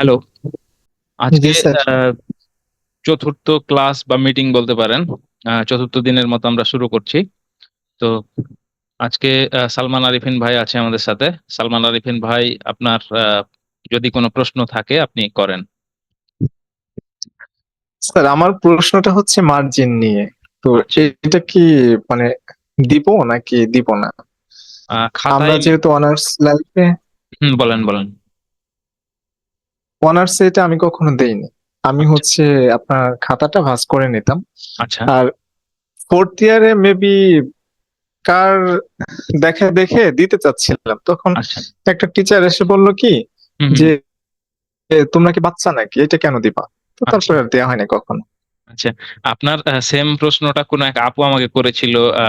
Hello. আজকে চতুর্থ class বা মিটিং বলতে পারেন। চতুর্থ দিনের মতো আমরা শুরু করছি। তো আজকে সালমান আরিফিন ভাই আছে আমাদের সাথে। সালমান আরিফিন ভাই আপনার যদি কোনো প্রশ্ন থাকে আপনি করেন। স্যার আমার প্রশ্নটা হচ্ছে মার্জিন নিয়ে। তো আচ্ছা। এটা কি মানে দিব নাকি দিব না? আমরা যেহেতু অনার্স লাইফে হুম, বলেন, বলেন। অনার্সে এটা আমি কখনো দেইনি। আমি আচ্ছা। হচ্ছে আপনার খাতাটা ভাঁজ করে নিতাম। আচ্ছা। আর 4th ইয়ারে মেবি কার দেখে দেখে দিতে চাচ্ছিলাম। তখন আচ্ছা। একটা টিচার এসে বলল কি। যে, তোমরা কি বাচ্চা নাকি? এটা কেন দিবা?" তো আচ্ছা। তারপরে আর দেয়া হয়নি কখনো। আচ্ছা। আপনার সেম প্রশ্নটা কোন এক আপু আমাকে করেছিল আ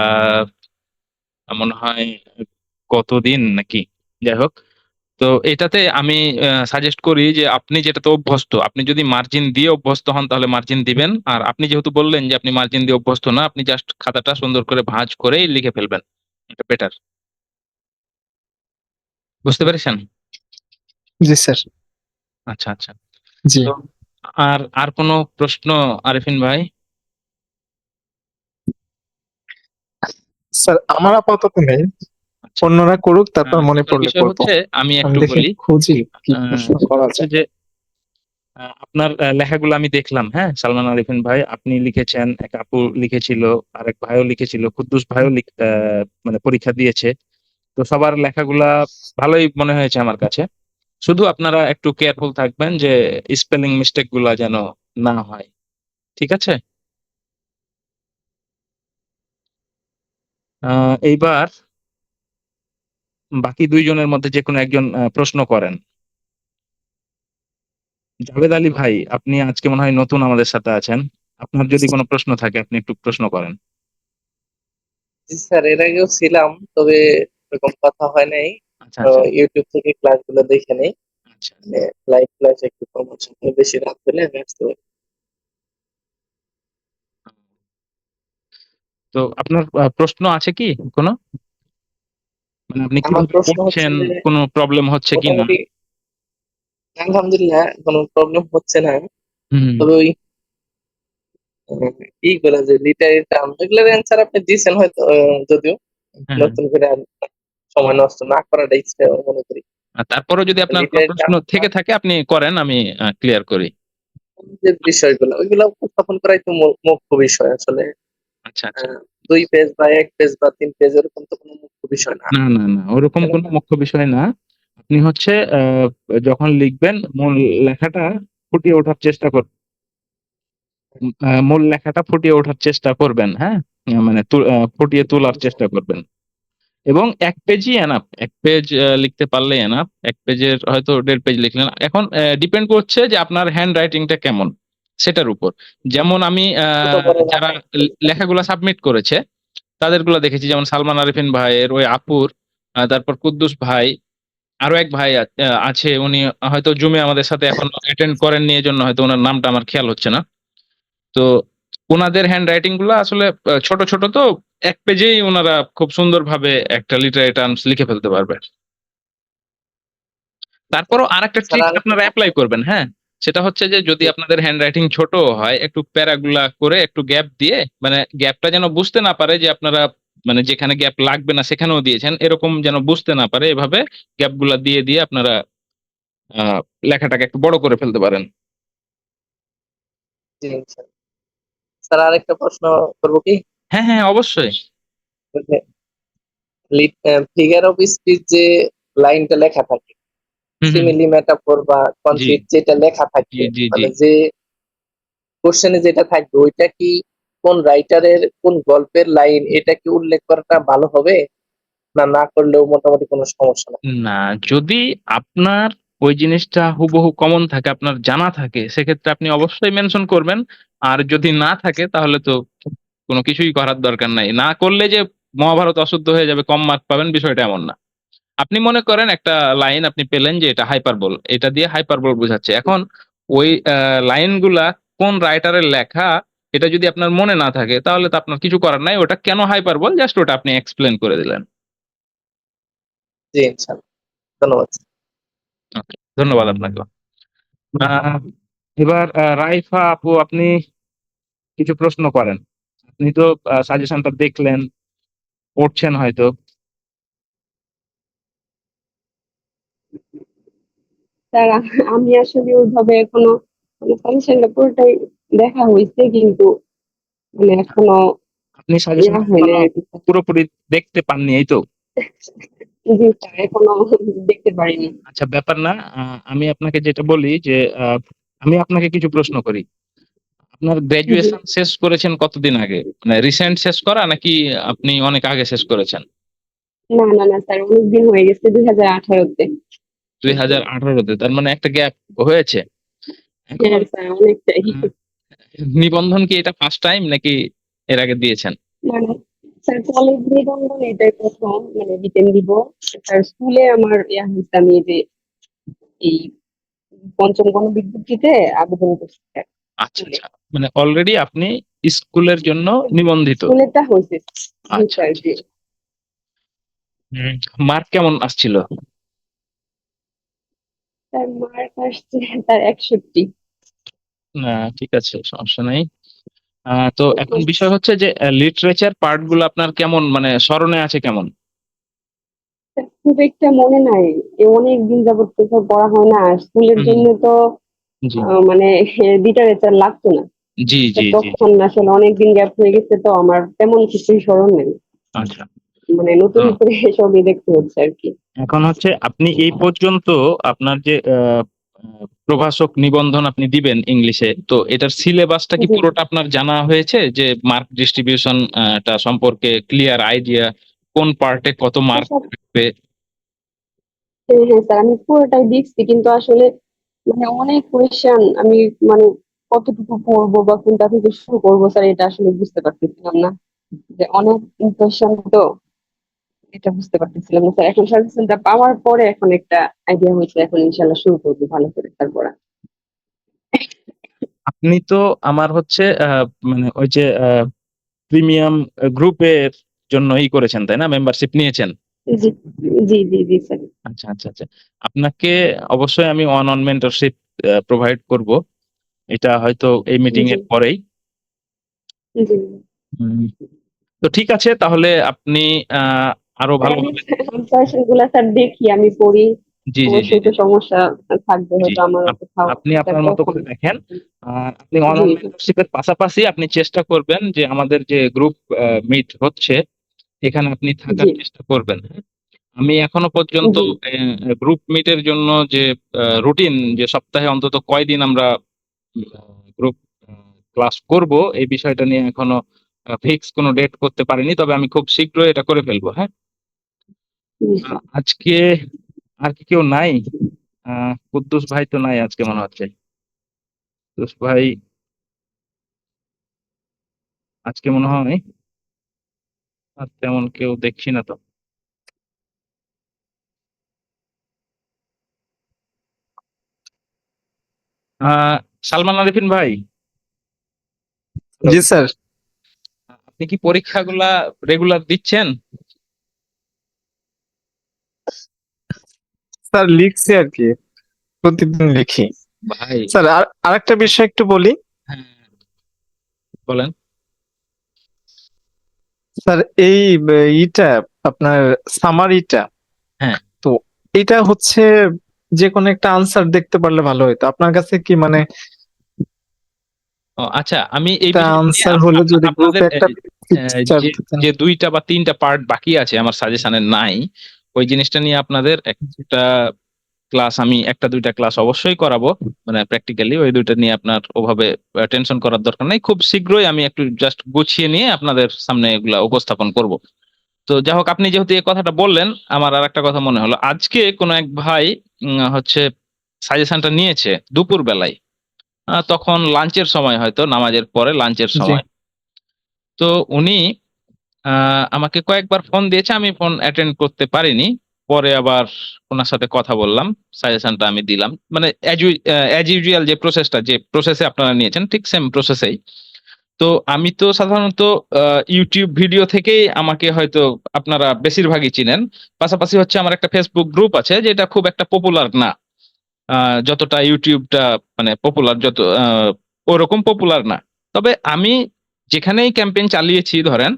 মনে হয় কতদিন নাকি? যাই হোক। তো এটাতে আমি সাজেস্ট করি যে আপনি যেটাতে অভ্যস্ত, আপনি যদি মার্জিন দিয়ে অভ্যস্ত হন তাহলে মার্জিন দিবেন। আর আপনি যেহেতু বললেন যে আপনি মার্জিন দিয়ে অভ্যস্ত না, আপনি জাস্ট খাতাটা সুন্দর করে ভাঁজ করেই লিখে ফেলবেন। এটা বেটার। বুঝতে পেরেছেন? জি, স্যার। আচ্ছা, আচ্ছা। জি। আর, আর কোন প্রশ্ন আরিফিন ভাই? স্যার আমার আপাতত নেই। আচ্ছা। অন্যরা করুক তারপর মনে পড়লে বিষয়। হচ্ছে আমি একটু বলি। খুঁজি। যে আপনার লেখাগুলো আমি দেখলাম, হ্যাঁ? সালমান আরিফিন ভাই আপনি লিখেছেন, এক আপু লিখেছিল, আরেক ভাইও লিখেছিল, কুদ্দুস ভাইও মানে পরীক্ষা দিয়েছে। তো সবার লেখাগুলা ভালোই মনে হয়েছে আমার কাছে। শুধু আপনারা একটু কেয়ারফুল থাকবেন যে স্পেলিং মিস্টেকগুলা যেন না হয়। ঠিক আছে? এইবার বাকি ২ জনের মধ্যে যেকোনো একজন প্রশ্ন করেন। জাভেদ আলী ভাই, আপনি আজকে মনে হয় নতুন আমাদের সাথে আছেন। আপনার যদি কোনো প্রশ্ন থাকে আপনি একটু প্রশ্ন করেন। জি, স্যার এর আগেও ছিলাম। তবে এরকম কথা হয় নাই। আচ্ছা, তো আচ্ছা। YouTube থেকে ক্লাসগুলো দেখে নেই। আচ্ছা। মানে লাইভ ক্লাস একটু কম হচ্ছে। বেশি রাত হলে আমি আসতে পারি। তো আপনার প্রশ্ন আছে কি কোন? মানে আপনি কীভাবে যে কোন প্রবলেম হচ্ছে কিনা? আলহামদুলিল্লাহ কোন প্রবলেম হচ্ছে না। তবে ওই ইগুলা যে লিটারের টার্ম এগুলার অ্যান্সার আপনি দিছেন হয়তো যদিও। হ্যাঁ। নতুন করে সময় নষ্ট না করাটাই মনে করি। আ তারপরেও যদি আপনার প্রশ্ন থেকে থাকে আপনি করেন আমি ক্লিয়ার করি। যে বিষয়গুলো ওইগুলা উপস্থাপন করাই তো মুখ্য বিষয় আসলে। আচ্ছা, ২ পেজ বা ১ পেজ বা ৩ পেজ এরকম তো কোন মুখ্য বিষয় না। না, না, না। ওরকম কোন? মুখ্য বিষয় না। আপনি হচ্ছে যখন লিখবেন মূল লেখাটা ফুটিয়ে ওঠার চেষ্টা কর উম মূল লেখাটা ফুটিয়ে ওঠার চেষ্টা করবেন, হ্যাঁ? মানে ফুটিয়ে তোলার চেষ্টা করবেন। এবং এক পেজই এনাফ। এক পেজ লিখতে পারলেই এনাফ। এক পেজের হয়তো দেড় পেজ লিখলেন। এখন ডিপেন্ড করছে যে আপনার হ্যান্ড রাইটিংটা কেমন? সেটার উপর। যেমন আমি যারা লেখাগুলা সাবমিট করেছে, তাদেরগুলা দেখেছি যেমন সালমান আরিফিন ভাইয়ের, ওই আপুর, তারপর কুদ্দুস ভাই, আরও এক ভাই আছে উনি হয়তো জুমে আমাদের সাথে এখনও অ্যাটেন্ড করেননি জন্য হয়তো ওনার নামটা আমার খেয়াল হচ্ছে না। তো ওনাদের হ্যান্ড রাইটিংগুলা আসলে ছোট, ছোট তো এক পেজেই ওনারা খুব সুন্দরভাবে একটা লিটারেরি টার্মস লিখে ফেলতে পারবে। তারপরও আর একটা ট্রিক আপনারা অ্যাপ্লাই করবেন, হ্যাঁ? সেটা হচ্ছে যে যদি আপনাদের হ্যান্ড রাইটিং ছোটও হয়, একটু প্যারাগুলা করে একটু গ্যাপ দিয়ে মানে গ্যাপটা যেন বুঝতে না পারে যে আপনারা মানে যেখানে গ্যাপ লাগবে না সেখানেও দিয়েছেন। এরকম যেন বুঝতে না পারে এভাবে গ্যাপগুলা দিয়ে, দিয়ে আপনারা লেখাটাকে একটু বড় করে ফেলতে পারেন। স্যার। স্যার আরেকটা প্রশ্ন করব কি? হ্যাঁ, হ্যাঁ, অবশ্যই। ফিগার অফ স্পিচ যে লাইনটা লেখা থাকে। সিমিলি, মেটাফর বা। কনফ্লিক্ট যেটা লেখা জি। মানে যে কোয়েশ্চেন এ যেটা থাকবে ওইটা কি কোন রাইটারের কোন গল্পের লাইন এটা কি উল্লেখ করাটা ভালো হবে? না, না করলেও মোটামুটি কোন সমস্যা নাই? না, যদি আপনার ওই জিনিসটা হুবহু কমন থাকে, আপনার জানা থাকে, সেক্ষেত্রে আপনি অবশ্যই মেনশন করবেন। আর যদি না থাকে তাহলে তো কোনো কিছুই করার দরকার নাই। না করলে যে মহাভারত অশুদ্ধ হয়ে যাবে, কম মার্ক পাবেন বিষয়টা এমন না। আপনি মনে করেন একটা লাইন আপনি পেলেন যে এটা হাইপারবোল। এটা দিয়ে হাইপারবোল বুঝাচ্ছে। এখন ওই লাইনগুলা কোন রাইটারের লেখা এটা যদি আপনার মনে না থাকে তাহলে তো আপনার কিছু করার নাই। ওটা কেন হাইপারবোল জাস্ট ওটা আপনি এক্সপ্লেন করে দিলেন। জি, ইনশাআল্লাহ। ধন্যবাদ। ধন্যবাদ আপনাকেও। আহ, এবার রাইফা আপু আপনি কিছু প্রশ্ন করেন আপনি তো সাজেশনটা দেখলেন পড়ছেন হয়তো স্যার আমি আসলে ওইভাবে এখনও মানে সাজেশনটা পুরোটাই দেখা হয়েছে কিন্তু মানে এখনও আপনি সাজেশন না আর কি। স্যার। পুরোপুরি দেখতে পাননি এই তো? জি স্যার এখনও দেখতে পারিনি। আচ্ছা ব্যাপার না আমি আপনাকে যেটা বলি যে আমি আপনাকে কিছু প্রশ্ন করি। আপনার গ্রাজুয়েশন শেষ করেছেন কতদিন আগে? মানে রিসেন্ট শেষ করা নাকি আপনি অনেক আগে শেষ করেছেন? না না না স্যার অনেকদিন হয়ে গেছে দুই হাজার আঠারোতে। দুই হাজার আঠারোতে তার মানে একটা গ্যাপ হয়েছে। হ্যাঁ নিবন্ধন কি এটা ফার্স্ট টাইম নাকি এর আগে দিয়েছেন? স্যার কলেজ নিবন্ধন এটাই প্রথম মানে রিটেন দিব। স্যার স্কুলে আমার ইয়া হয়েছে আমি যে এই পঞ্চম গণবিজ্ঞপ্তিতে আবেদন করছি আচ্ছা আচ্ছা। মানে অলরেডি আপনি স্কুলের জন্য নিবন্ধিত? স্কুলেরটা হয়েছে। আচ্ছা স্যার জি মার্ক কেমন আসছিল? স্যার মার্ক আসছে তার একষট্টি। না ঠিক আছে সমস্যা নেই। তো এখন বিষয় হচ্ছে যে লিটারেচার পার্টগুলো আপনার কেমন মানে স্মরণে আছে কেমন? খুব একটা মনে নাই। এ অনেক দিন যাবত কোথাও পড়া হয় না স্কুলের জন্য তো মানে লিটারেচার লাগতো না। জি জি জি। তখন আসলে অনেক দিন গ্যাপ হয়ে গেছে তো আমার তেমন কিছুই স্মরণ নেই। আচ্ছা। মানে নতুন করে সবই দেখতে হচ্ছে আর কি। এখন হচ্ছে আপনি এই পর্যন্ত আপনার যে প্রভাষক নিবন্ধন আপনি দিবেন ইংলিশে তো এটার সিলেবাসটা কি পুরোটা আপনার জানা হয়েছে? যে মার্ক ডিস্ট্রিবিউশন টা সম্পর্কে ক্লিয়ার আইডিয়া কোন পার্টে কত মার্ক থাকবে? হ্যাঁ হ্যাঁ স্যার আমি পুরোটাই দেখছি কিন্তু আসলে মানে অনেক কোয়েশ্চেন আমি মানে কতটুকু পড়ব বা কোনটা থেকে শুরু করব স্যার এটা আসলে বুঝতে পারতেছিলাম না। যে অনেক কোয়েশ্চেন তো এটা বুঝতে পারতেছিলাম না স্যার। এখন সাজেশনটা পাওয়ার পরে এখন একটা আইডিয়া হয়েছে এখন ইনশাল্লাহ শুরু করব ভালো করে তারপর আপনি তো আমার হচ্ছে মানে ওই যে প্রিমিয়াম গ্রুপের জন্য ই করেছেন তাই না? মেম্বারশিপ নিয়েছেন। জি জি জি জি স্যার। আচ্ছা আচ্ছা আচ্ছা। আপনাকে অবশ্যই আমি ওয়ান অন মেন্টরশিপ প্রোভাইড করব। এটা হয়তো এই মিটিং এর পরেই। তো ঠিক আছে তাহলে আপনি আহ, আরও ভালো সাজেশন স্যার দেখি আমি পড়ি। জি জি জি সমস্যা থাকবে হয়তো আমার আপনি আপনার মতো করে দেখেন। আর আপনি অনলাইন মেন্টরশিপের পাশাপাশি আপনি চেষ্টা করবেন যে আমাদের যে গ্রুপ মিট হচ্ছে এখানে আপনি থাকার চেষ্টা করবেন হ্যাঁ? আমি এখনও পর্যন্ত। গ্রুপ মিটের জন্য যে রুটিন যে সপ্তাহে অন্তত কয়দিন আমরা গ্রুপ ক্লাস করব এই বিষয়টা নিয়ে এখনও ফিক্স কোনো ডেট করতে পারিনি তবে আমি খুব শীঘ্রই এটা করে ফেলব হ্যাঁ? আজকে আর কি কেউ নাই? আহ কুদ্দুস ভাই তো নাই আজকে মনে হচ্ছে। কুদ্দুস ভাই আজকে মনে হয় আর তেমন কেউ দেখছি না তো। আহ সালমান আরিফিন ভাই। জি স্যার। আপনি কি পরীক্ষাগুলা রেগুলার দিচ্ছেন? স্যার লিখছি আর কি প্রতিদিন লিখি। ভাই। স্যার আর আরেকটা বিষয় একটু বলি। হ্যাঁ বলেন। স্যার এই ইটা আপনার সামারিটা হ্যাঁ। তো এটা হচ্ছে যে কোনো একটা আনসার দেখতে পারলে ভালো হতো আপনার কাছে কি মানে আচ্ছা আমি এই আনসার হলে যদি গ্রুপে একটা যে দুইটা বা তিনটা পার্ট বাকি আছে আমার সাজেশনে নাই। ওই জিনিসটা নিয়ে আপনাদের একটা ক্লাস আমি একটা দুইটা ক্লাস অবশ্যই করাবো। মানে প্র্যাকটিক্যালি ওই দুইটা নিয়ে আপনার ওভাবে টেনশন করার দরকার নেই। খুব শীঘ্রই আমি একটু জাস্ট গুছিয়ে নিয়ে আপনাদের সামনে এগুলা উপস্থাপন করব। তো যাই হোক আপনি যেহেতু এই কথাটা বললেন আমার আর একটা কথা মনে হলো। আজকে কোনো এক ভাই হচ্ছে সাজেশনটা নিয়েছে দুপুর বেলায় আহ, তখন লাঞ্চের সময় হয়তো নামাজের পরে লাঞ্চের সময়। তো উনি আমাকে কয়েকবার ফোন দিয়েছে, আমি ফোন অ্যাটেন্ড করতে পারিনি। পরে আবার ওনার সাথে কথা বললাম সাজেশনটা আমি দিলাম। মানে অ্যাজ ইউজুয়াল যে প্রসেসটা যে প্রসেসে আপনারা নিয়েছেন, ঠিক সেম প্রসেসেই তো আমি তো সাধারণত ইউটিউব ভিডিও থেকেই আমাকে হয়তো আপনারা বেশিরভাগই চিনেন। পাশাপাশি হচ্ছে আমার একটা ফেসবুক গ্রুপ আছে, যেটা খুব একটা পপুলার না। যতটা ইউটিউবটা মানে পপুলার যত ওরকম পপুলার না। তবে আমি যেখানেই ক্যাম্পেইন চালিয়েছি, ধরেন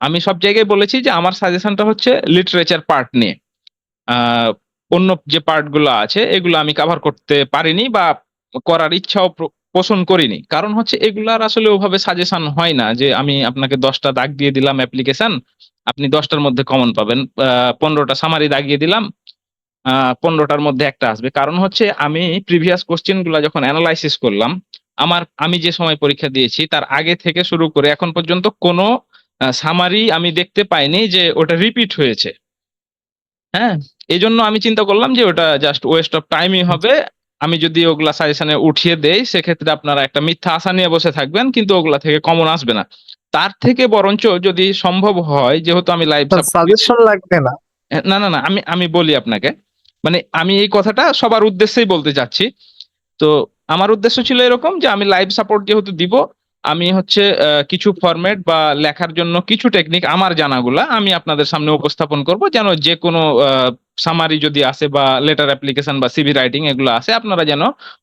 আমি সব জায়গায় বলেছি যে আমার সাজেশনটা হচ্ছে লিটারেচার পার্ট নিয়ে। অন্য যে পার্টগুলো আছে, এগুলো আমি কাভার করতে পারিনি বা করার ইচ্ছাও পোষণ করিনি। কারণ হচ্ছে এগুলার আসলে ওভাবে সাজেশন হয় না যে আমি আপনাকে দশটা দাগ দিয়ে দিলাম অ্যাপ্লিকেশন আপনি দশটার মধ্যে কমন পাবেন। পনেরোটা সামারি দাগিয়ে দিলাম পনেরোটার মধ্যে একটা আসবে। কারণ হচ্ছে আমি প্রিভিয়াস কোশ্চেনগুলা যখন অ্যানালাইসিস করলাম, আমার, আমি যে সময় পরীক্ষা দিয়েছি, তার আগে থেকে শুরু করে এখন পর্যন্ত কোনো সামারি আমি দেখতে পাইনি যে ওটা রিপিট হয়েছে। হ্যাঁ এই জন্য আমি চিন্তা করলাম যে ওটা জাস্ট ওয়েস্ট অফ টাইমই হবে। আমি যদি ওগুলা সাজেশনে উঠিয়ে দেই সেক্ষেত্রে আপনারা একটা মিথ্যা আশা নিয়ে বসে থাকবেন কিন্তু ওগুলা থেকে কমন আসবে না। তার থেকে বরঞ্চ যদি সম্ভব হয় যেহেতু আমি লাইভ সাজেশন লাগবে না। না না না আমি আমি বলি আপনাকে। মানে আমি এই কথাটা সবার উদ্দেশ্যেই বলতে চাচ্ছি। তো আমার উদ্দেশ্য ছিল এরকম যে আমি লাইভ সাপোর্ট যেহেতু দিব আমি হচ্ছে কিছু ফরম্যাট বা লেখার জন্য কিছু টেকনিক আমার জানাগুলা আমি আপনাদের সামনে উপস্থাপন করব। যেন যে কোনো সামারি যদি আসে বা লেটার অ্যাপ্লিকেশন বা সিভি রাইটিং এগুলো আসে, আপনারা যেন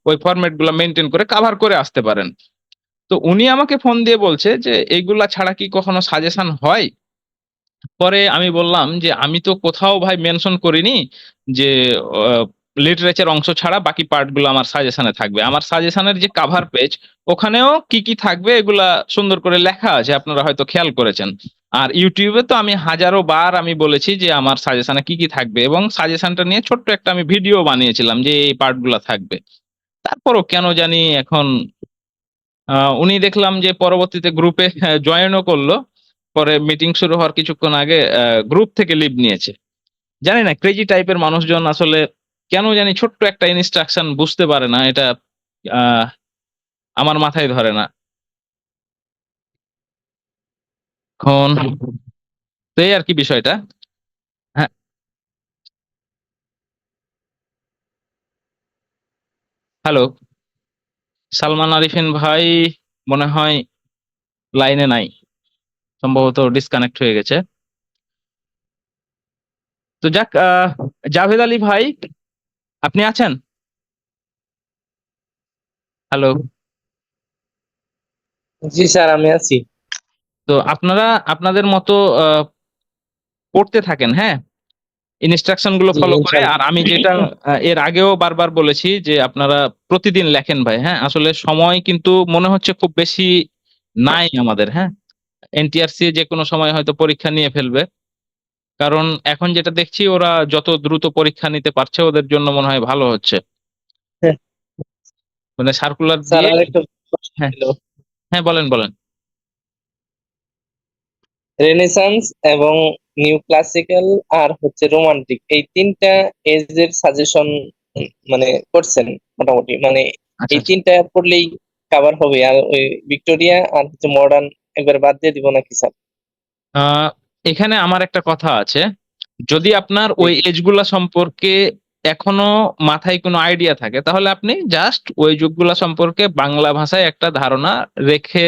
ওই ফরম্যাটগুলো মেনটেন করে কাভার করে আসতে পারেন। তো উনি আমাকে ফোন দিয়ে বলছে যে এইগুলা ছাড়া কি কখনো সাজেশন হয়? পরে আমি বললাম যে, আমি তো কোথাও ভাই মেনশন করিনি যে লিটারেচার অংশ ছাড়া বাকি পার্টগুলো আমার সাজেশনে থাকবে। আমার সাজেশনের যে কাভার পেজ ওখানেও কি কি থাকবে এগুলা সুন্দর করে লেখা আছে, আপনারা হয়তো খেয়াল করেছেন। আর ইউটিউবে তো আমি হাজারো বার আমি বলেছি যে আমার সাজেশনে কি কি থাকবে এবং সাজেশনটা নিয়ে ছোট্ট একটা আমি ভিডিও বানিয়েছিলাম যে এই পার্টগুলা থাকবে। তারপরও কেন জানি এখন উনি দেখলাম যে পরবর্তীতে গ্রুপে জয়েনও করল। পরে মিটিং শুরু হওয়ার কিছুক্ষণ আগে গ্রুপ থেকে লিভ নিয়েছে। জানি না ক্রেজি টাইপের মানুষজন আসলে কেন জানি ছোট্ট একটা ইনস্ট্রাকশন বুঝতে পারে না, এটা আমার মাথায় ধরে না। এখন, তো এই আর কি বিষয়টা। হ্যাঁ। হ্যালো সালমান আরিফিন ভাই, মনে হয় লাইনে নাই। সম্ভবত ডিসকানেক্ট হয়ে গেছে। তো যাক জাভেদ আলী ভাই আপনি আছেন? হ্যালো জি স্যার আমি আছি। তো আপনারা আপনাদের মতো পড়তে থাকেন হ্যাঁ? ইনস্ট্রাকশনগুলো ফলো করে। আর আমি যেটা এর আগেও বারবার বলেছি যে আপনারা প্রতিদিন লেখেন ভাই হ্যাঁ? আসলে সময় কিন্তু মনে হচ্ছে খুব বেশি নাই আমাদের হ্যাঁ? এনটিআরসি যে কোনো সময় হয়তো পরীক্ষা নিয়ে ফেলবে। কারণ এখন যেটা দেখছি ওরা যত দ্রুত পরীক্ষা নিতে পারছে ওদের জন্য মনে হয় ভালো হচ্ছে। হ্যাঁ। মানে সার্কুলার দিয়ে হ্যাঁ। হ্যাঁ বলেন বলেন। রেনেসান্স এবং নিউ ক্লাসিক্যাল আর হচ্ছে রোমান্টিক এই তিনটা এজের সাজেশন মানে করছেন মোটামুটি। মানে আচ্ছা এই তিনটা পড়লেই কভার হবে। আর ওই ভিক্টোরিয়া আর হচ্ছে মডার্ন একবার বাদ দিয়ে দিব নাকি স্যার? এখানে আমার একটা কথা আছে। যদি আপনার ওই এজগুলা সম্পর্কে এখনও মাথায় কোনো আইডিয়া থাকে তাহলে আপনি জাস্ট ওই যুগগুলা সম্পর্কে বাংলা ভাষায় একটা ধারণা রেখে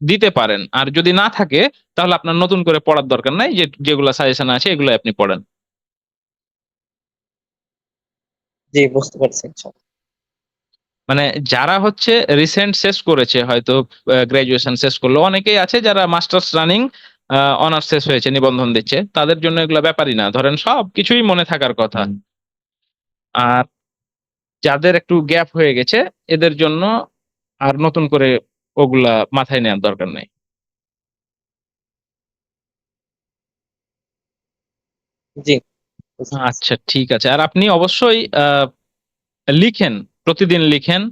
দিতে পারেন। আর যদি না থাকে তাহলে আপনার নতুন করে পড়ার দরকার নাই যে যেগুলা সাজেশন আছে এগুলো আপনি পড়েন। জি বুঝতে পারছি মানে যারা হচ্ছে রিসেন্ট শেষ করেছে হয়তো গ্রাজুয়েশন শেষ করল অনেকেই আছে যারা মাস্টার্স রানিং অনার্স শেষ হয়েছে নিবন্ধন দিচ্ছে। তাদের জন্য এগুলো ব্যাপারই না। ধরেন সব কিছুই মনে থাকার কথা। আর যাদের একটু গ্যাপ হয়ে গেছে এদের জন্য আর নতুন করে ওগুলা মাথায় নেওয়ার দরকার নেই। জি। আচ্ছা ঠিক আছে। আর আপনি অবশ্যই আহ, লিখেন প্রতিদিন লিখেন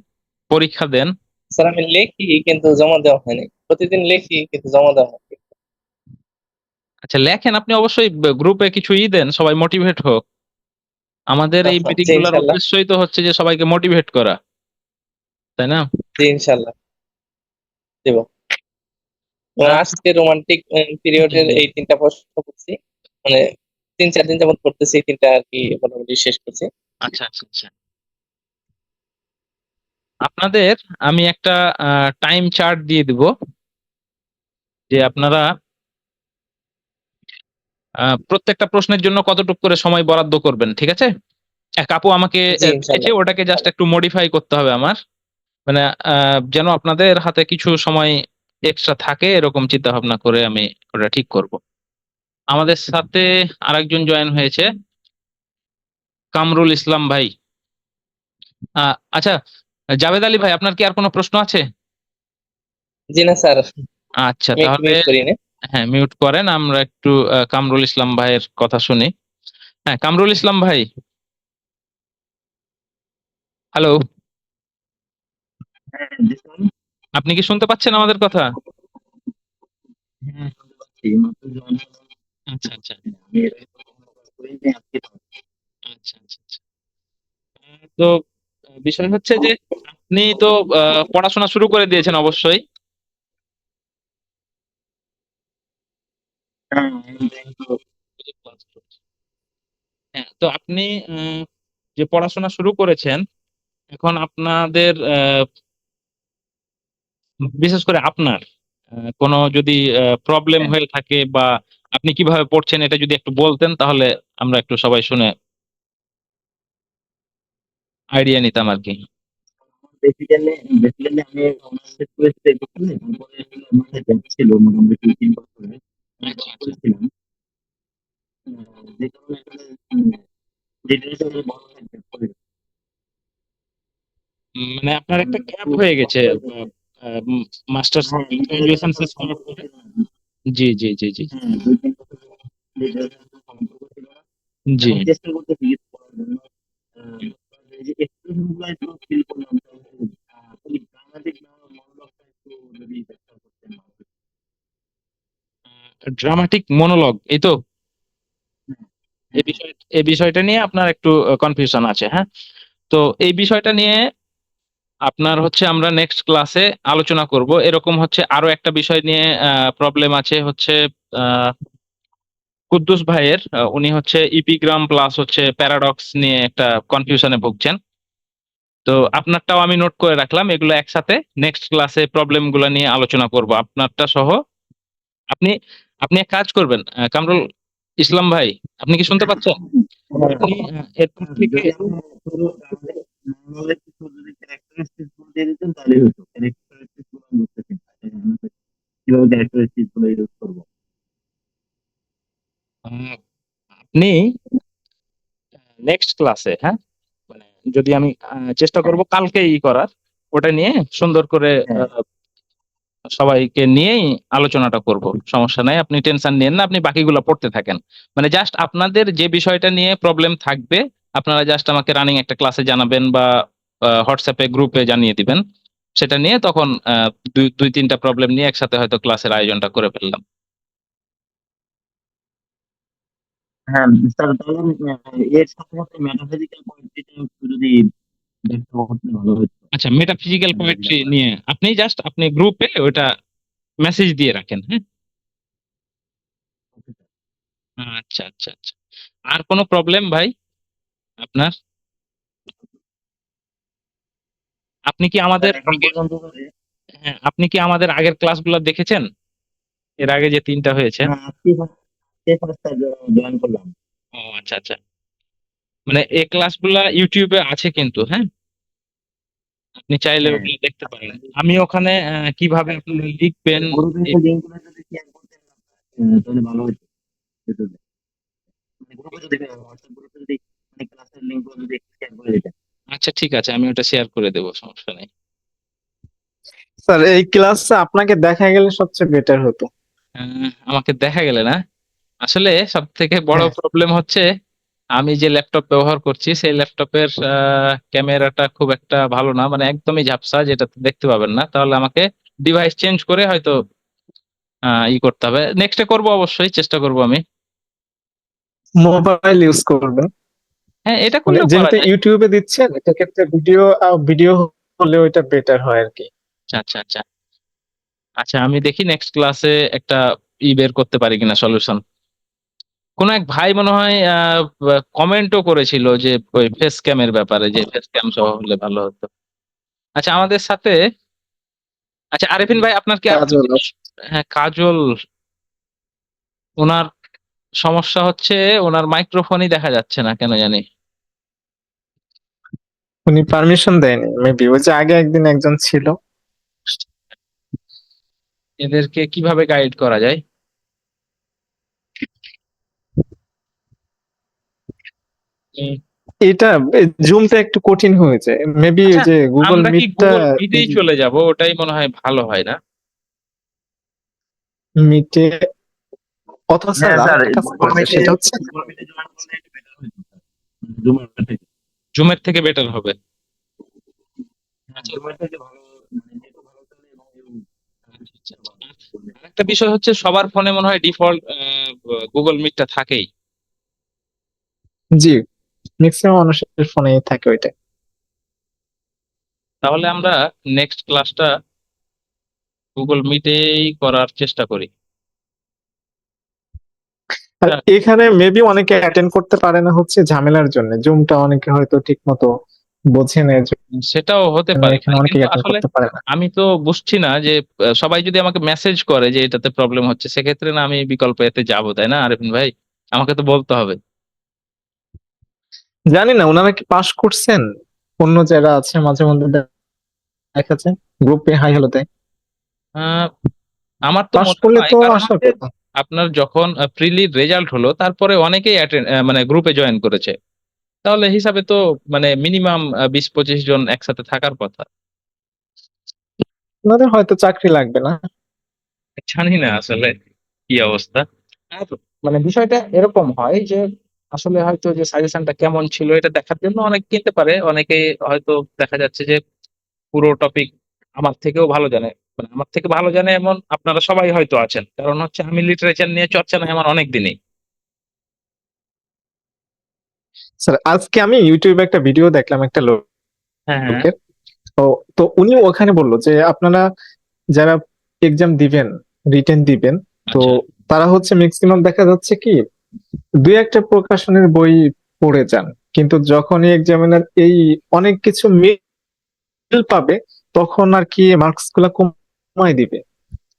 পরীক্ষা দেন। স্যার আমি লেখি কিন্তু জমা দেওয়া হয়নি। প্রতিদিন লেখি কিন্তু জমা দেওয়া হয়নি। আচ্ছা লেখেন আপনি অবশ্যই গ্রুপে কিছু ই দেন সবাই মোটিভেট হোক। আমাদের এই আচ্ছা, মিটিংগুলোর উদ্দেশ্যই তো হচ্ছে যে সবাইকে মোটিভেট করা তাই না? জি ইনশাল্লাহ। দেব। আচ্ছা। আজকে রোমান্টিক পিরিয়ডের এই তিনটা প্রশ্ন করছি। মানে তিন চার দিন যাবত করতেছি তিনটা আর কি মোটামুটি শেষ করছি। আচ্ছা আচ্ছা আচ্ছা। আপনাদের আমি একটা টাইম চার্ট দিয়ে দিব যে আপনারা প্রত্যেকটা প্রশ্নের জন্য কতটুকু করে সময় বরাদ্দ করবেন ঠিক আছে? এক আপু আমাকে ওটাকে জাস্ট একটু মডিফাই করতে হবে আমার। মানে যেন আপনাদের হাতে কিছু সময় এক্সট্রা থাকে এরকম চিন্তা ভাবনা করে আমি ওটা ঠিক করব। আমাদের সাথে আরেকজন জয়েন হয়েছে কামরুল ইসলাম ভাই। আচ্ছা জাভেদ আলী ভাই আপনার কি আর কোনো প্রশ্ন আছে? জি না স্যার। আচ্ছা তাহলে। হ্যাঁ মিউট করেন আমরা একটু কামরুল ইসলাম ভাইয়ের কথা শুনি। হ্যাঁ কামরুল ইসলাম ভাই। হ্যালো আপনি কি শুনতে পাচ্ছেন আমাদের কথা? আচ্ছা আচ্ছা। আচ্ছা আচ্ছা আচ্ছা। তো বিষয় হচ্ছে যে আপনি তো পড়াশোনা শুরু করে দিয়েছেন অবশ্যই। হ্যাঁ তো আপনি যে পড়াশোনা শুরু করেছেন এখন আপনাদের বিশেষ করে আপনার কোনো যদি প্রবলেম হয়ে। থাকে বা আপনি কীভাবে পড়ছেন এটা যদি একটু বলতেন তাহলে আমরা একটু সবাই শুনে আইডিয়া নিতাম আর কি বেসিক্যালি বেসিক্যালি আমি অনার্স শেষ করেছি বছরে তারপরে আসলে ব্যাক ছিল মোটামুটি আচ্ছা, আচ্ছা। আহ, যে কারণে বড় উম, মানে আপনার একটা গ্যাপ হয়ে গেছে মাস্টার্স গ্রাজুয়েশন শেষ করার পরে জি জি জি জি। হ্যাঁ সম্পর্ক ছিল না জি। আমি চেষ্টা করতেছি ড্রামাটিক মনোলগ এই তো? এই বিষয় এই বিষয়টা নিয়ে আপনার একটু কনফিউশন আছে হ্যাঁ? তো এই বিষয়টা নিয়ে আপনার হচ্ছে আমরা নেক্সট ক্লাসে আলোচনা করব। এরকম হচ্ছে আরও একটা বিষয় নিয়ে প্রবলেম আছে হচ্ছে কুদ্দুস ভাইয়ের উনি হচ্ছে ইপিগ্রাম প্লাস হচ্ছে প্যারাডক্স নিয়ে একটা কনফিউশনে ভুগছেন। তো আপনারটাও আমি নোট করে রাখলাম এগুলো একসাথে নেক্সট ক্লাসে প্রবলেমগুলো নিয়ে আলোচনা করব। আপনারটা সহ আপনি আপনি এক কাজ করবেন কামরুল ইসলাম ভাই আপনি কি শুনতে পাচ্ছেন আপনি নেক্সট ক্লাসে হ্যাঁ মানে যদি আমি চেষ্টা করব কালকেই করার ওটা নিয়ে সুন্দর করে হ্যাঁ। আহ, সবাইকে নিয়েই আলোচনাটা করব। সমস্যা নাই, আপনি টেনশন নিয়েন না, আপনি বাকিগুলো পড়তে থাকেন। মানে জাস্ট আপনাদের যে বিষয়টা নিয়ে প্রবলেম থাকবে, আপনারা জাস্ট আমাকে রানিং একটা ক্লাসে জানাবেন বা হোয়াটসঅ্যাপে গ্রুপে জানিয়ে দিবেন। সেটা নিয়ে তখন দুই দুই, তিনটা প্রবলেম নিয়ে একসাথে হয়তো ক্লাসের আয়োজনটা করে ফেললাম। হ্যাঁ স্যার তাহলে এর সাথে সাথে মেটাফিজিক্যাল পয়েন্টটা যদি করতে ভালো হতো। আচ্ছা মেটাফিজিক্যাল হ্যাঁ, পোয়েট্রি নিয়ে আপনি জাস্ট আপনি গ্রুপে ওটা মেসেজ দিয়ে রাখেন হ্যাঁ? আচ্ছা আচ্ছা আচ্ছা। আর কোনো প্রবলেম ভাই আপনার? আপনি কি আমাদের হ্যাঁ আপনি কি আমাদের আগের ক্লাসগুলো দেখেছেন? এর আগে যে তিনটা হয়েছে। হ্যাঁ ও আচ্ছা আচ্ছা। মানে এই ক্লাসগুলা ইউটিউবে আছে কিন্তু হ্যাঁ? আপনি চাইলে হ্যাঁ। ওগুলো দেখতে পারেন। আমি ওখানে আহ, কীভাবে আপনি লিখবেন? তাহলে ভালো হতো। মানে আচ্ছা ঠিক আছে আমি ওটা শেয়ার করে দেবো সমস্যা নেই। স্যার এই ক্লাসে আপনাকে দেখা গেলে সবচেয়ে বেটার হতো। আহ, আমাকে দেখা গেলে না? আসলে সব থেকে বড় হ্যাঁ। প্রবলেম হচ্ছে আমি যে ল্যাপটপ ব্যবহার করছি সেই ল্যাপটপের ক্যামেরাটা খুব একটা ভালো না মানে একদমই ঝাপসা যেটা দেখতে পাবেন না। তাহলে আমাকে ডিভাইস চেঞ্জ করে হয়তো ই করতে হবে। নেক্সটে করব অবশ্যই চেষ্টা করব আমি। মোবাইল ইউজ করবেন। হ্যাঁ এটা যেহেতু যায়। ইউটিউবে দিচ্ছেন এক্ষেত্রে ভিডিও ভিডিও হলে ওইটা বেটার হয় আর কি। আচ্ছা আচ্ছা আচ্ছা। আচ্ছা আমি দেখি নেক্সট ক্লাসে একটা ই বের করতে পারি কিনা সলিউশন কোন এক ভাই মনে হয় কমেন্টও করেছিল যে ওই ফেস ক্যামের ব্যাপারে যে ফেস ক্যাম সহ হলে ভালো হতো। আচ্ছা আমাদের সাথে আচ্ছা আরিফিন ভাই আপনার কি কাজল। হ্যাঁ কাজল। ওনার সমস্যা হচ্ছে ওনার মাইক্রোফোনই দেখা যাচ্ছে না কেন জানি। উনি পারমিশন দেয়নি মেবি ওই যে আগে একদিন একজন ছিল। এদেরকে কীভাবে গাইড করা যায়? এটা জুমটা একটু কঠিন হয়েছে। মেবি আচ্ছা, যে গুগল মিটটা মিটেই চলে যাব? ওটাই মনে হয় ভালো হয় না? মিটে অথবা স্যার হ্যাঁ স্যার সেটা হচ্ছে জুমের থেকে। জুমের থেকে বেটার হবে। ভালো মানে একটা বিষয় হচ্ছে সবার ফোনে মনে হয় ডিফল্ট গুগল মিটটা থাকেই। জি। ম্যাক্সিমাম মানুষের ফোনে থাকে ওইটা তাহলে আমরা নেক্সট ক্লাসটা গুগল মিটেই করার চেষ্টা করি। এখানে মেবি অনেকে অ্যাটেন্ড করতে পারে না হচ্ছে ঝামেলার জন্য। জুমটা অনেকে হয়তো ঠিক মতো বোঝে না সেটাও হতে পারে। অনেকে আসলে পারে না। আমি তো বুঝছি না যে সবাই যদি আমাকে মেসেজ করে যে এটাতে প্রবলেম হচ্ছে সেক্ষেত্রে না আমি বিকল্প এতে যাব তাই না আরেফিন ভাই? আমাকে তো বলতে হবে। জানি না ওনারা কি পাস করছেন? অন্য যারা আছে মাঝে মধ্যে দেখা যায় গ্রুপে হাই হ্যালোতে আহ, আমার তো পাস মনে করলে তো আসার আপনার যখন প্রিলির রেজাল্ট হলো তারপরে অনেকেই অ্যাটেন্ড মানে গ্রুপে জয়েন করেছে। তাহলে হিসাবে তো মানে মিনিমাম বিশ পঁচিশ জন একসাথে থাকার কথা। ওনাদের হয়তো চাকরি লাগবে না। জানি না আসলে কি অবস্থা। মানে বিষয়টা এরকম হয় যে আসলে হয়তো যে সাজেশনটা কেমন ছিল এটা দেখার জন্য অনেক কিনতে পারে। অনেকে হয়তো দেখা যাচ্ছে যে পুরো টপিক আমার থেকেও ভালো জানে। মানে আমার থেকে ভালো জানে এমন আপনারা সবাই হয়তো আছেন। কারণ হচ্ছে আমি লিটারেচার নিয়ে চর্চা নাই আমার অনেক দিনই। স্যার আজকে আমি ইউটিউবে একটা ভিডিও দেখলাম একটা লোক হ্যাঁ হ্যাঁ। লোকের। তো তো উনি ওখানে বলল যে আপনারা যারা এক্সাম দিবেন রিটেন দিবেন তো আচ্ছা। তারা হচ্ছে ম্যাক্সিমাম দেখা যাচ্ছে কি দুই একটা প্রকাশনের বই পড়ে যান কিন্তু যখনই এক্সামিনার এই অনেক কিছু মিল পাবে তখন আর কি মার্কসগুলা কমায় দিবে।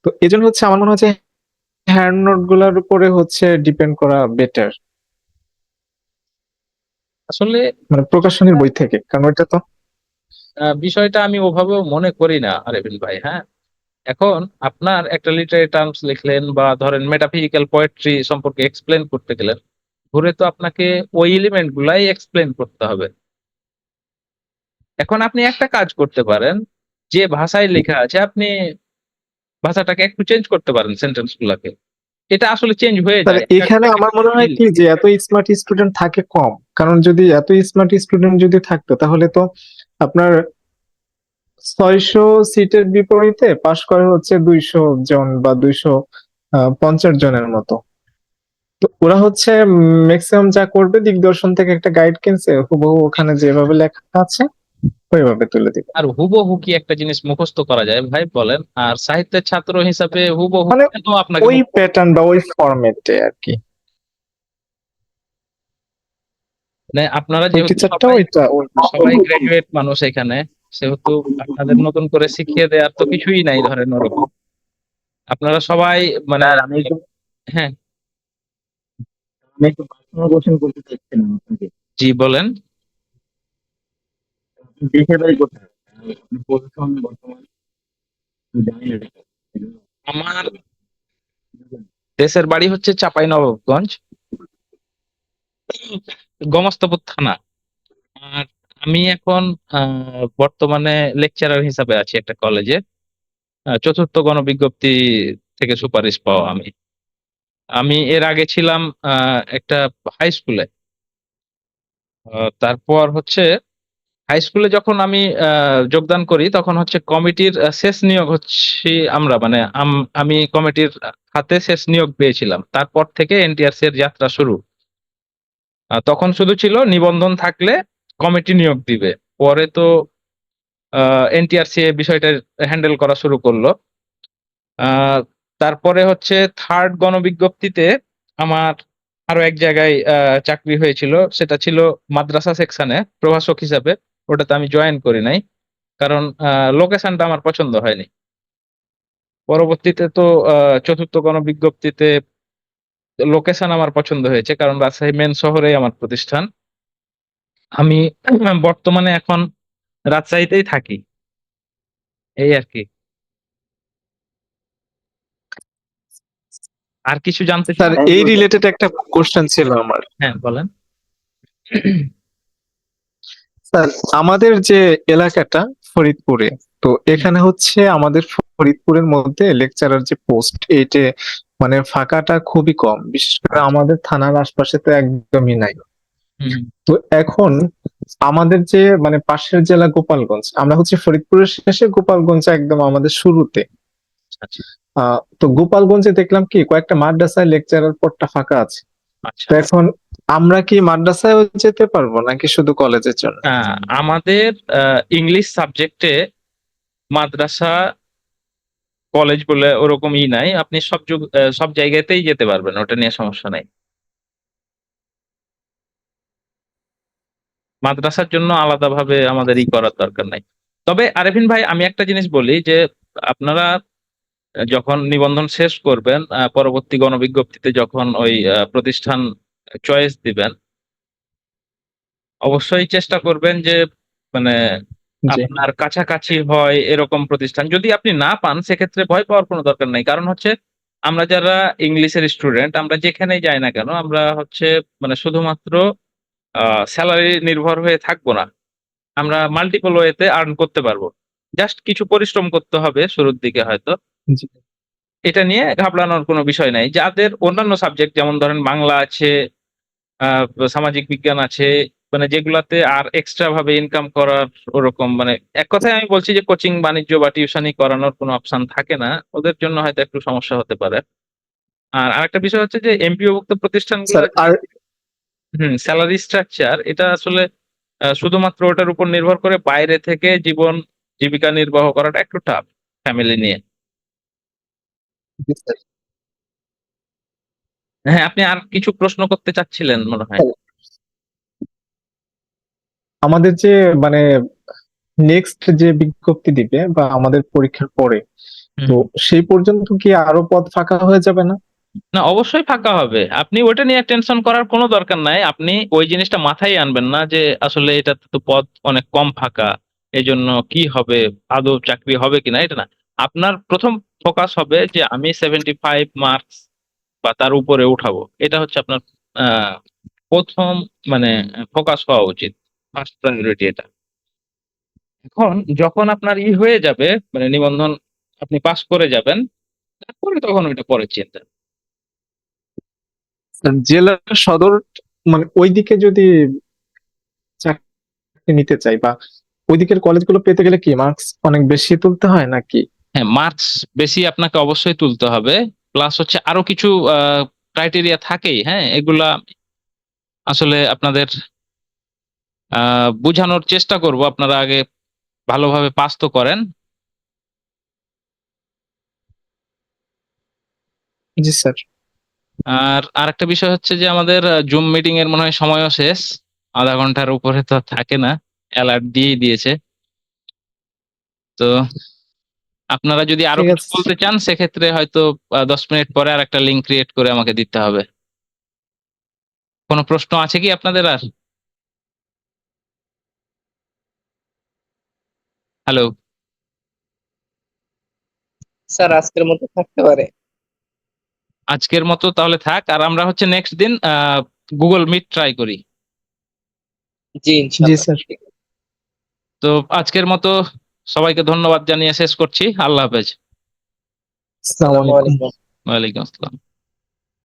তো এই জন্য হচ্ছে আমার মনে হচ্ছে হ্যান্ড নোটগুলার উপরে হচ্ছে ডিপেন্ড করা বেটার আসলে মানে প্রকাশনের বই থেকে কারণ ওইটা তো বিষয়টা আমি ওভাবেও মনে করি না আরেফিন ভাই হ্যাঁ? এখন আপনার একটা লিটারি টার্মস লিখলেন বা ধরেন মেটাফিজিক্যাল পোয়েট্রি সম্পর্কে এক্সপ্লেন করতে গেলেন ঘুরে তো আপনাকে ওই এলিমেন্ট গুলাই এক্সপ্লেন করতে হবে। এখন আপনি একটা কাজ করতে পারেন যে ভাষায় লেখা আছে আপনি ভাষাটাকে একটু চেঞ্জ করতে পারেন সেন্টেন্স গুলাকে। এটা আসলে চেঞ্জ হয়ে যায়। এখানে আমার মনে হয় কি যে এত স্মার্ট স্টুডেন্ট থাকে কম কারণ যদি এত স্মার্ট স্টুডেন্ট যদি থাকতো তাহলে তো আপনার ছয়শো সিটের বিপরীতে পাশ করে হচ্ছে দুইশো জন বা দুইশো পঞ্চাশ জনের মতো। তো ওরা হচ্ছে ম্যাক্সিমাম যা করবে দিগদর্শন থেকে একটা গাইড কিনছে হুবহু ওখানে যেভাবে লেখা আছে ওইভাবে তুলে দিবে। আর হুবহু কি একটা জিনিস মুখস্থ করা যায়? ভাই বলেন আর সাহিত্যের ছাত্র হিসাবে হুবহু মানে আপনাকে ওই প্যাটার্ন বা ওই ফরম্যাটে আর কি। মানে আপনারা ওই সবাই গ্রাজুয়েট মানুষ এখানে সেহেতু আপনাদের নতুন করে শিখিয়ে দেওয়ার তো কিছুই নাই ধরেন ওরকম। আপনারা সবাই মানে আমি হ্যাঁ। আমি একটু পার্সোনাল কোশ্চেন করতে চাচ্ছিলাম আপনাকে। জি বলেন। দেশের বাড়ি কোথায় পজিশন বর্তমান আমার দেশের বাড়ি হচ্ছে চাপাই নবাবগঞ্জ গমস্তাপুর থানা। আর আমি এখন বর্তমানে লেকচারার হিসাবে আছি একটা কলেজে চতুর্থ গণবিজ্ঞপ্তি থেকে সুপারিশ পাওয়া আমি। আমি এর আগে ছিলাম একটা হাই স্কুলে তারপর হচ্ছে হাই স্কুলে যখন আমি যোগদান করি, তখন হচ্ছে কমিটির শেষ নিয়োগ হচ্ছে আমরা। মানে আম- কমিটির হাতে শেষ নিয়োগ পেয়েছিলাম। তারপর থেকে এনটিআরসি এর যাত্রা শুরু। তখন শুধু ছিল নিবন্ধন থাকলে কমিটি নিয়োগ দিবে। পরে তো এনটিআরসি বিষয়টা হ্যান্ডেল করা শুরু করল। তারপরে হচ্ছে থার্ড গণবিজ্ঞপ্তিতে আমার আরও এক জায়গায় চাকরি হয়েছিল। সেটা ছিল মাদ্রাসা সেকশনে প্রভাষক হিসাবে। ওটাতে আমি জয়েন করি নাই। কারণ লোকেশনটা আমার পছন্দ হয়নি। পরবর্তীতে তো চতুর্থ গণবিজ্ঞপ্তিতে লোকেশন আমার পছন্দ হয়েছে। কারণ রাজশাহী মেন শহরেই আমার প্রতিষ্ঠান। আমি বর্তমানে এখন রাজশাহীতেই থাকি। এই আর কি। আর কিছু জানতে স্যার এই রিলেটেড একটা কোশ্চেন ছিল আমার। হ্যাঁ বলেন। স্যার আমাদের যে এলাকাটা ফরিদপুরে তো এখানে হচ্ছে আমাদের ফরিদপুরের মধ্যে লেকচারার যে পোস্ট এইটে মানে ফাঁকাটা খুবই কম। বিশেষ করে আমাদের থানার আশপাশে তো একদমই নাই। তো এখন আমাদের যে মানে পাশের জেলা গোপালগঞ্জ আমরা হচ্ছে ফরিদপুরের শেষে গোপালগঞ্জ একদম আমাদের শুরুতে। আচ্ছা। তো গোপালগঞ্জে দেখলাম কি কয়েকটা মাদ্রাসায় লেকচারার পদটা ফাঁকা আছে। আচ্ছা। তো এখন আমরা কি মাদ্রাসায় যেতে পারব নাকি শুধু কলেজের জন্য? আহ, আমাদের ইংলিশ সাবজেক্টে মাদ্রাসা কলেজ বলে ওরকম ই নাই। আপনি সব সব জায়গাতেই যেতে পারবেন ওটা নিয়ে সমস্যা নাই। মাদ্রাসার জন্য আলাদাভাবে আমাদের ই করার দরকার নাই। তবে আরেফিন ভাই আমি একটা জিনিস বলি যে আপনারা যখন নিবন্ধন শেষ করবেন পরবর্তী গণবিজ্ঞপ্তিতে যখন ওই প্রতিষ্ঠান চয়েস দিবেন অবশ্যই চেষ্টা করবেন যে মানে আপনার কাছাকাছি হয় এরকম প্রতিষ্ঠান। যদি আপনি না পান সেক্ষেত্রে ভয় পাওয়ার কোনো দরকার নেই। কারণ হচ্ছে আমরা যারা ইংলিশের স্টুডেন্ট আমরা যেখানেই যাই না কেন আমরা হচ্ছে মানে শুধুমাত্র স্যালারি নির্ভর হয়ে থাকব না। আমরা মাল্টিপল ওয়েতে আর্ন করতে পারব। জাস্ট কিছু পরিশ্রম করতে হবে শুরুর দিকে হয়তো। এটা নিয়ে ঘাবড়ানোর কোনো বিষয় নাই। যাদের অন্যান্য সাবজেক্ট যেমন ধরেন বাংলা আছে সামাজিক বিজ্ঞান আছে মানে যেগুলাতে আর এক্সট্রা ভাবে ইনকাম করার ওরকম মানে এক কথায় আমি বলছি যে কোচিং বাণিজ্য বা টিউশনি করানোর কোনো অপশন থাকে না। ওদের জন্য হয়তো একটু সমস্যা হতে পারে। আর আরেকটা বিষয় হচ্ছে যে এমপিওভুক্ত প্রতিষ্ঠানগুলো স্যার আর হুম স্যালারি স্ট্রাকচার এটা আসলে শুধুমাত্র ওটার উপর নির্ভর করে বাইরে থেকে জীবন জীবিকা নির্বাহ করাটা একটু টাফ ফ্যামিলি নিয়ে জি, স্যার। হ্যাঁ আপনি আর কিছু প্রশ্ন করতে চাচ্ছিলেন মনে হয় আমাদের যে মানে নেক্সট যে বিজ্ঞপ্তি দিবে বা আমাদের পরীক্ষার পরে হুম। তো সেই পর্যন্ত কি আরও পদ ফাঁকা হয়ে যাবে না না, অবশ্যই ফাঁকা হবে। আপনি ওইটা নিয়ে টেনশন করার কোনো দরকার নাই। আপনি ওই জিনিসটা মাথায় আনবেন না যে, আসলে এটা তো পদ অনেক কম ফাঁকা এই জন্য কি হবে, আদৌ চাকরি হবে কিনা, এটা না। আপনার প্রথম ফোকাস হবে যে, আমি সেভেন্টি ফাইভ মার্কস বা তার উপরে উঠাবো। এটা হচ্ছে আপনার প্রথম মানে ফোকাস হওয়া উচিত। ফার্স্ট প্রায়োরিটি এটা। এখন যখন আপনার ই হয়ে যাবে মানে নিবন্ধন আপনি পাস করে যাবেন, তারপরে তখন ওইটা পরে চিন্তা। জেলা সদর মানে ওইদিকে যদি চাকরি নিতে চাই বা ওইদিকের কলেজগুলো পেতে গেলে কি মার্কস অনেক বেশি তুলতে হয় নাকি? হ্যাঁ মার্কস বেশি আপনাকে অবশ্যই তুলতে হবে। প্লাস হচ্ছে আরও কিছু ক্রাইটেরিয়া থাকেই হ্যাঁ? এগুলা আসলে আপনাদের আহ, বোঝানোর চেষ্টা করব। আপনারা আগে ভালোভাবে পাস তো করেন। জি স্যার। আর আরেকটা বিষয় হচ্ছে যে আমাদের জুম মিটিং এর মনে হয় সময়ও শেষ। আধা ঘণ্টার উপরে তো থাকে না। অ্যালার্ট দিয়েই দিয়েছে। তো আপনারা যদি আরও কিছু বলতে চান সেক্ষেত্রে হয়তো দশ মিনিট পরে আর একটা লিঙ্ক ক্রিয়েট করে আমাকে দিতে হবে। কোনো প্রশ্ন আছে কি আপনাদের আর? হ্যালো স্যার আজকের মতো থাকতে পারে। আজকের মতো তাহলে থাক আর আমরা হচ্ছে নেক্সট দিন গুগল মিট ট্রাই করি। জি জি স্যার। তো আজকের মতো সবাইকে ধন্যবাদ জানিয়ে শেষ করছি। আল্লাহ হাফেজ। আসসালামু আলাইকুম। আলাইকুম। ওয়ালাইকুম আসসালাম।